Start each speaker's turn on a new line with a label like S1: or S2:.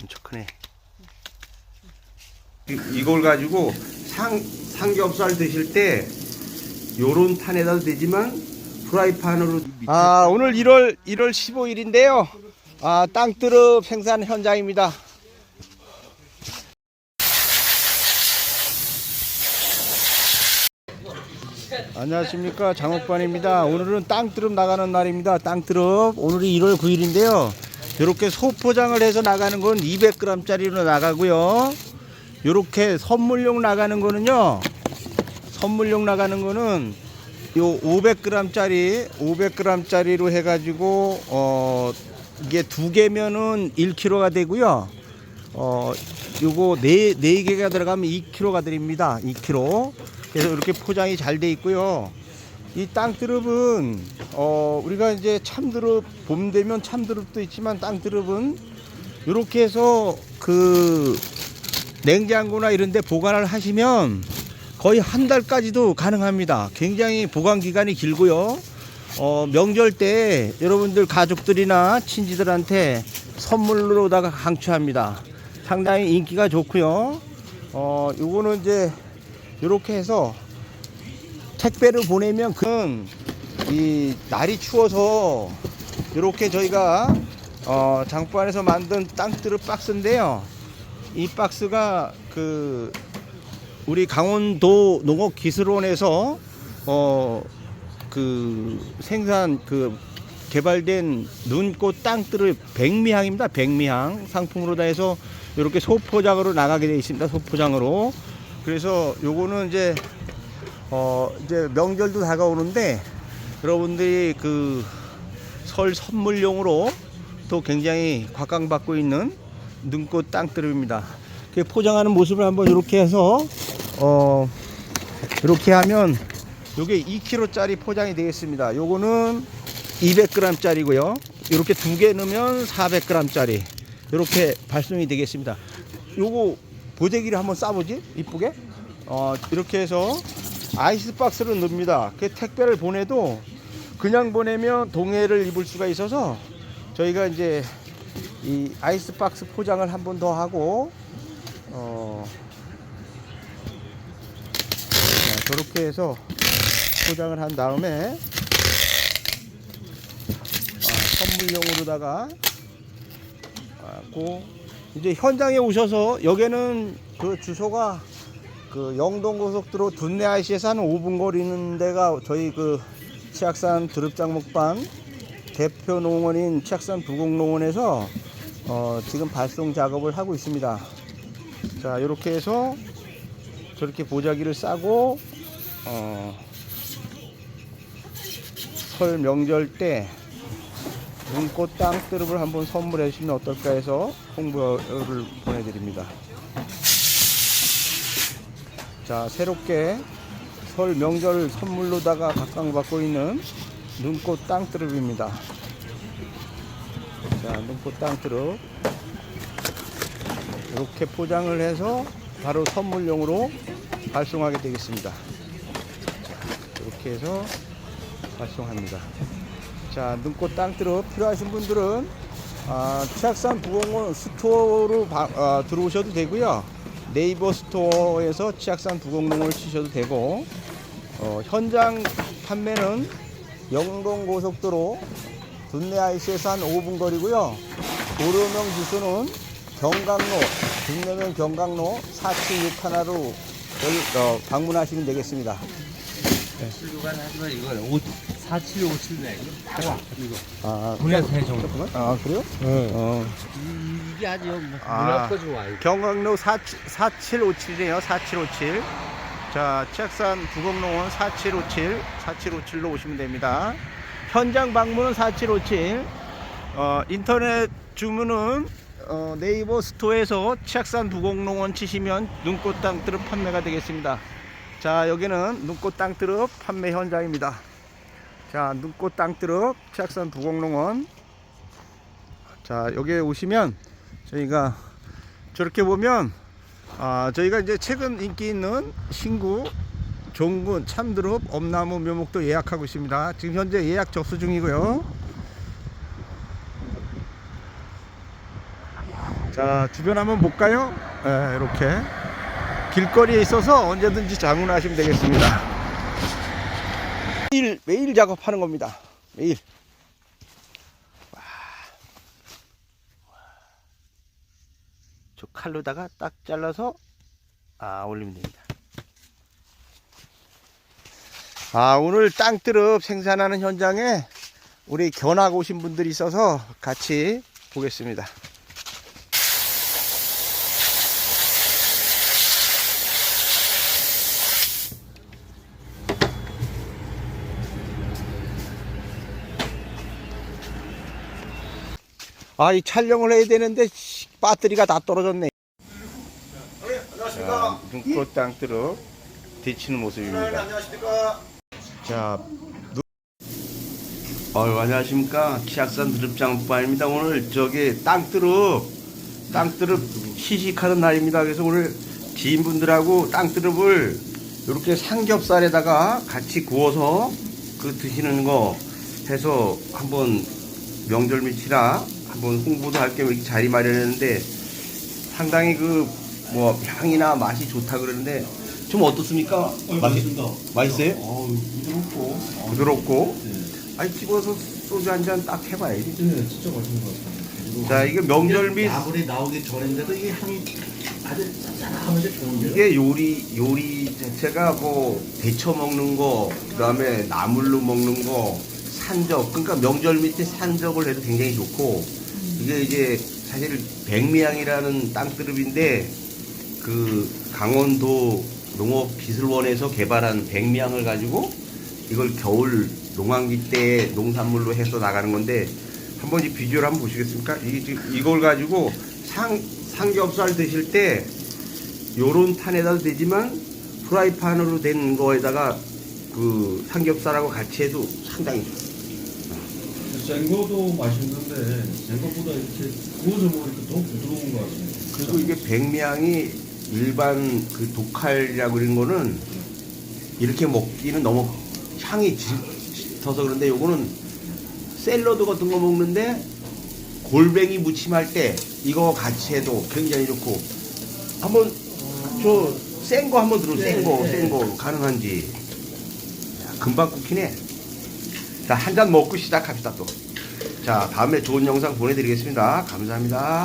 S1: 엄청 크네. 이- 이걸 가지고 상, 삼겹살 드실 때 요런 판에다도 되지만 프라이팬으로 아 오늘 1월 1월 15일인데요. 아 땅뜨릅 생산 현장입니다. 안녕하십니까. 장옥반입니다. 오늘은 땅뜨릅 나가는 날입니다. 땅뜨릅 오늘이 1월 9일인데요 이렇게 소포장을 해서 나가는 건 200g 짜리로 나가고요 이렇게 선물용 나가는 거는요 선물용 나가는 거는 요 500g짜리 500g짜리로 해가지고 어 이게 두 개면은 1kg가 되고요. 어 요거 네 네 개가 들어가면 2kg가 드립니다. 2kg. 그래서 이렇게 포장이 잘 돼 있고요. 이 땅드릅은 어 우리가 이제 참드릅 봄 되면 참드릅도 있지만 땅드릅은 이렇게 해서 그 냉장고나 이런 데 보관을 하시면 거의 한 달까지도 가능합니다. 굉장히 보관 기간이 길고요. 어, 명절 때 여러분들 가족들이나 친지들한테 선물로다가 강추합니다. 상당히 인기가 좋고요. 어, 요거는 이제 이렇게 해서 택배를 보내면 그이 날이 추워서 이렇게 저희가 어, 장부 안에서 만든 땅뜨르 박스인데요. 이 박스가 그 우리 강원도 농업기술원에서 어 그 생산 그 개발된 눈꽃 땅들을 백미향입니다. 백미향 상품으로 다 해서 이렇게 소포장으로 나가게 되어 있습니다. 소포장으로. 그래서 요거는 이제 어 이제 명절도 다가오는데 여러분들이 그 설 선물용으로 또 굉장히 곽강받고 있는 눈꽃 땅들입니다. 그 포장하는 모습을 한번 이렇게 해서 어 이렇게 하면 요게 2kg짜리 포장이 되겠습니다. 요거는 200g짜리고요. 이렇게 두 개 넣으면 400g짜리 이렇게 발송이 되겠습니다. 요거 보재기를 한번 싸보지 이쁘게 어 이렇게 해서 아이스 박스로 넣습니다. 그 택배를 보내도 그냥 보내면 동해를 입을 수가 있어서 저희가 이제 이 아이스 박스 포장을 한 번 더 하고 어 자, 저렇게 해서 포장을 한 다음에 아, 선물용으로다가 하고 이제 현장에 오셔서 여기는 그 주소가 그 영동고속도로 둔내 IC에서 한 5분 거리는 데가 저희 그 치악산 드릅장 목반 대표 농원인 치악산 부곡농원에서 어, 지금 발송 작업을 하고 있습니다. 자 이렇게 해서 저렇게 보자기를 싸고 어, 설 명절 때 눈꽃 땅뜨릅을 한번 선물해 주시면 어떨까 해서 홍보를 보내드립니다. 자 새롭게 설 명절 선물로다가 각광받고 있는 눈꽃 땅뜨릅입니다. 자 눈꽃 땅뜨릅 이렇게 포장을 해서 바로 선물용으로 발송하게 되겠습니다. 자, 이렇게 해서 발송합니다. 자, 눈꽃 땅뜨릅 필요하신 분들은 아, 치악산 부공원 스토어로 바- 아, 들어오셔도 되고요. 네이버 스토어에서 치악산 부곡농을 치셔도 되고 어, 현장 판매는 영동고속도로 둔내아이스에서 한 5분 거리고요. 도로명 주소는 경강로, 둔내면 경강로 476 하나로 어, 방문하시면 되겠습니다.
S2: 네. 47574 이거 와 이거
S1: 아,
S2: 아, 분야 세 정도
S1: 아 그래요?
S2: 네.
S1: 어.
S2: 이게 아주 뭐
S1: 아,
S2: 좋아 이거
S1: 경강로 4757이에요. 4757. 자, 책산 부곡농원 4757, 4757로 오시면 됩니다. 현장 방문은 4757. 어, 인터넷 주문은 어, 네이버 스토어에서 책산 부곡농원 치시면 눈꽃 땅뜨릅 판매가 되겠습니다. 자, 여기는 눈꽃 땅뜨릅 판매 현장입니다. 자, 눈꽃 땅뜨릅 치악산 부곡농원. 자, 여기에 오시면 저희가 저렇게 보면 아, 저희가 이제 최근 인기 있는 신구, 종군, 참드롭, 엄나무 묘목도 예약하고 있습니다. 지금 현재 예약 접수 중이고요.
S3: 자 주변 한번 볼까요? 예, 이렇게 길거리에 있어서 언제든지 장문하시면 되겠습니다. 매일 매일 작업하는 겁니다. 매일. 와. 저 칼로다가 딱 잘라서 아 올리면 됩니다. 아 오늘 땅뜨릅 생산하는 현장에 우리 견학 오신 분들이 있어서 같이 보겠습니다. 아, 이 촬영을 해야 되는데 씨, 배터리가 다 떨어졌네. 안녕하십니까. 눈꽃 땅뜨릅 데치는 모습입니다.
S4: 안녕하십니까.
S3: 자, 누... 어유 안녕하십니까. 키악산 드릅장국반입니다. 오늘 저기 땅뜨릅, 땅뜨릅 시식하는 날입니다. 그래서 오늘 지인분들하고 땅뜨릅을 이렇게 삼겹살에다가 같이 구워서 그 드시는 거 해서 한번 명절 밑이라 한번 홍보도 할 겸 이렇게 자리 마련했는데 상당히 그 뭐 향이나 맛이 좋다 그러는데 좀 어떻습니까? 맛이 맛있어요?
S4: 어, 부드럽고. 어,
S3: 부드럽고
S4: 네.
S3: 아니 집어서 소주 한 잔 딱 해봐야지
S4: 네, 진짜 맛있는 것 같아요.
S3: 자 이게 명절 및
S4: 나물이 나오기 전인데도 이게 향이 아주 짭짤하면서 좋은데요.
S3: 이게 요리 요리 자체가 뭐 데쳐 먹는 거 그다음에 나물로 먹는 거 산적 그러니까 명절 밑에 산적을 해도 굉장히 좋고 이게 이제 사실 백미향이라는 땅뜨릅인데 그 강원도 농업기술원에서 개발한 백미향을 가지고 이걸 겨울 농한기 때 농산물로 해서 나가는 건데 한번 이 비주얼 한번 보시겠습니까? 이 이걸 가지고 상 삼겹살 드실 때 요런 판에다도 되지만 프라이팬으로 된 거에다가 그 삼겹살하고 같이 해도 상당히 좋아요.
S4: 생거도 맛있는 데 생것보다 이렇게 구워서 먹으니까 더 부드러운 것 같아요.
S3: 그리고 이게 백미향이 일반 그 독칼이라고 그런 거는 이렇게 먹기는 너무 향이 짙- 짙어서 그런데 요거는 샐러드 같은 거 먹는데 골뱅이 무침할 때 이거 같이 해도 굉장히 좋고. 한번 저 센 거 한번 들어 센거
S4: 네, 네.
S3: 센거 가능한지. 야, 금방 굽히네. 자 한 잔 먹고 시작합시다 또 자 다음에 좋은 영상 보내드리겠습니다. 감사합니다